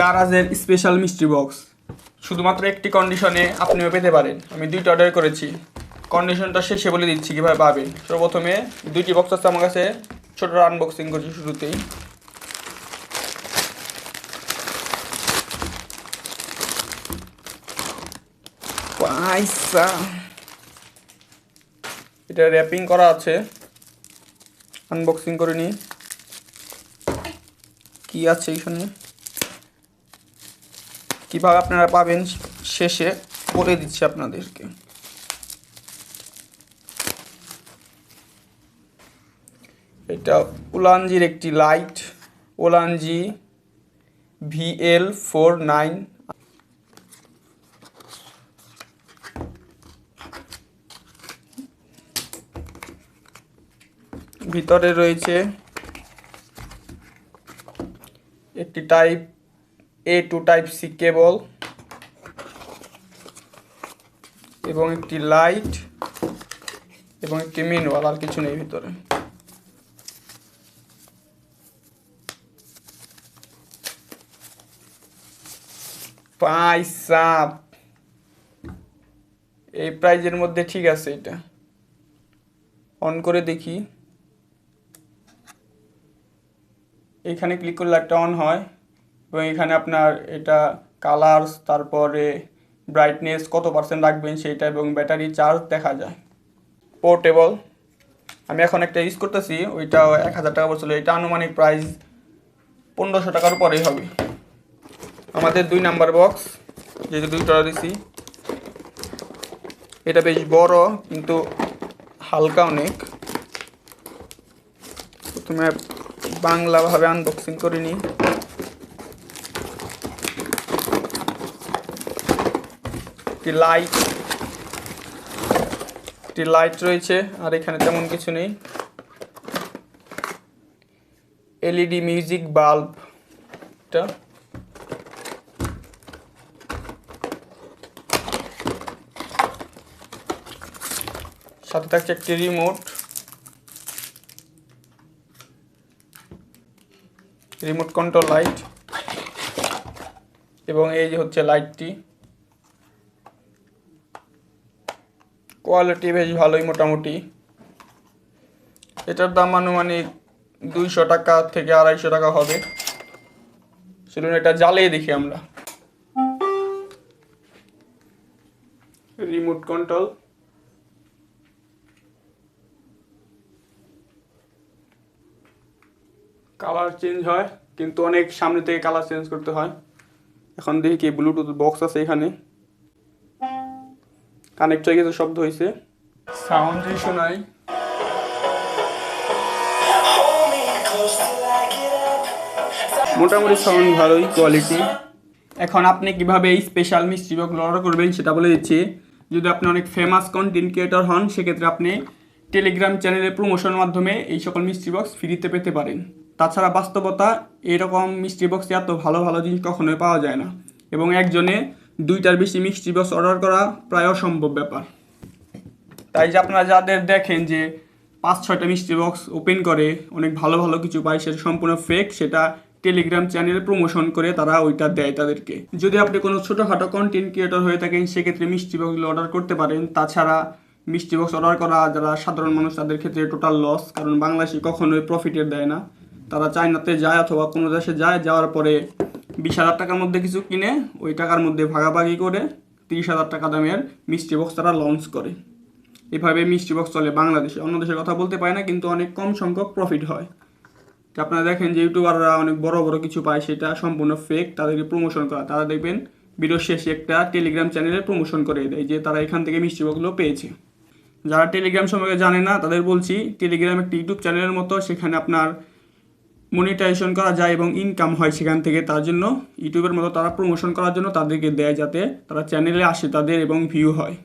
দারাজের special মিষ্টি box শুধুমাত্র একটি কন্ডিশনে আপনিও পেতে পারেন। আমি দুইটা অর্ডার করেছি। কন্ডিশনটা শেষে বলে দিচ্ছি কীভাবে পাবেন। সর্বপ্রথমে দুইটি বক্স আছে আমার কাছে। ছোটো আনবক্সিং করছি শুরুতেই। এটা র্যাপিং করা আছে। আনবক্সিং করে নিই। কি আছে এখানে কীভাবে আপনারা পাবেন শেষে বলে দিচ্ছি আপনাদেরকে। এটা উলানজির একটি light, Ulanzi VL four nine. ভিতরে রয়েছে একটি type A to type C cable এবং একটি লাইট এবং একটি ম্যানুয়াল আর কিছু নেই ভিতরে। পয়সা এই প্রাইজের মধ্যে ঠিক আছে এটা। অন করে দেখি। এইখানে ক্লিক করলে একটা অন হয়। এবং এখানে আপনার এটা কালার্স তারপরে ব্রাইটনেস কত পার্সেন্ট রাখবেন সেইটা এবং ব্যাটারি চার্জ দেখা যায়। পোর্টেবল আমি এখন একটা ইউজ করতেছি ওইটা এক হাজার টাকা পড়ছিল। এটা আনুমানিক প্রাইস পনেরোশো টাকার উপরেই হবে। আমাদের দুই নাম্বার বক্স যেহেতু দুইটা দিছি। এটা বেশ বড়, কিন্তু হালকা অনেক। প্রথমে বাংলাভাবে আনবক্সিং করে একটি লাইট একটি লাইট রয়েছে, আর এখানে তেমন কিছু নেই। এলইডি মিউজিক বাল্ব এটা সাথে থাকছে একটি রিমোট রিমোট কন্ট্রোল লাইট এবং এই যে হচ্ছে লাইটটি কোয়ালিটি বেশ ভালোই মোটামুটি। এটার দাম আনুমানিক দুইশো টাকা থেকে আড়াইশো টাকা হবে। চলুন এটা জ্বালিয়ে দেখি আমরা। রিমোট কন্ট্রোল কালার চেঞ্জ হয়, কিন্তু অনেক সামনে থেকে কালার চেঞ্জ করতে হয়। এখন দেখি কি ব্লুটুথ বক্স আছে এখানে। কানেক্ট হয়ে গেছে শব্দ হয়েছে সাউন্ড যে শোনাই। মোটামুটি সাউন্ড ভালোই কোয়ালিটি এখন আপনি কীভাবে এই স্পেশাল মিষ্টি বক্স অর্ডার করবেন সেটা বলে দিচ্ছি। যদি আপনি অনেক ফেমাস কন্টেন্ট ক্রিয়েটর হন সেক্ষেত্রে আপনি টেলিগ্রাম চ্যানেলে প্রমোশনের মাধ্যমে এই সকল মিষ্টি বক্স ফ্রিতে পেতে পারেন। তাছাড়া বাস্তবতা এরকম মিষ্টি বক্সে এত ভালো ভালো জিনিস কখনোই পাওয়া যায় না। এবং একজনে দুইটার বেশি মিষ্টি বক্স অর্ডার করা প্রায় অসম্ভব ব্যাপার। তাই যে আপনারা যাদের দেখেন যে পাঁচ, ছয়টা মিষ্টি বক্স ওপেন করে, অনেক ভালো ভালো কিছু পায়, সেটা সম্পূর্ণ ফেক সেটা টেলিগ্রাম চ্যানেলে প্রমোশন করে তারা ওইটা দেয় তাদেরকে। যদি আপনি কোনো ছোটোখাটো কন্টেন্ট ক্রিয়েটর হয়ে থাকেন, সেক্ষেত্রে মিষ্টি বক্সগুলো অর্ডার করতে পারেন। তাছাড়া মিষ্টি বক্স অর্ডার করা যারা সাধারণ মানুষ, তাদের ক্ষেত্রে টোটাল লস কারণ বাংলাদেশি কখনোই প্রফিটের দেয় না। তারা চায়নাতে যায় অথবা কোনো দেশে যায়, যাওয়ার পরে বিশ হাজার টাকার মধ্যে কিছু কিনে ওই টাকার মধ্যে ভাগাভাগি করে তিরিশ হাজার টাকা দামের মিষ্টি বক্স তারা লঞ্চ করে। এভাবে মিষ্টি বক্স চলে বাংলাদেশে। অন্য দেশের কথা বলতে পারে না, কিন্তু অনেক কম সংখ্যক প্রফিট হয়। তো আপনারা দেখেন যে ইউটিউবাররা অনেক বড় বড় কিছু পায়, সেটা সম্পূর্ণ ফেক তাদেরকে প্রমোশন করা। তারা দেখবেন ভিডিও শেষে একটা টেলিগ্রাম চ্যানেলে প্রমোশন করে দেয়, যে তারা এখান থেকে মিষ্টি বক্সগুলো পেয়েছে। যারা টেলিগ্রাম সম্পর্কে জানে না, তাদের বলছি টেলিগ্রাম একটি ইউটিউব চ্যানেলের মতো, সেখানে আপনার মনিটাইজেশন করা যায় এবং ইনকাম হয় সেখান থেকে, তার জন্য ইউটিউবের মতো তারা প্রমোশন করার জন্য তাদেরকে দেয় যাতে তারা চ্যানেলে আসে তাদের এবং ভিউ হয়।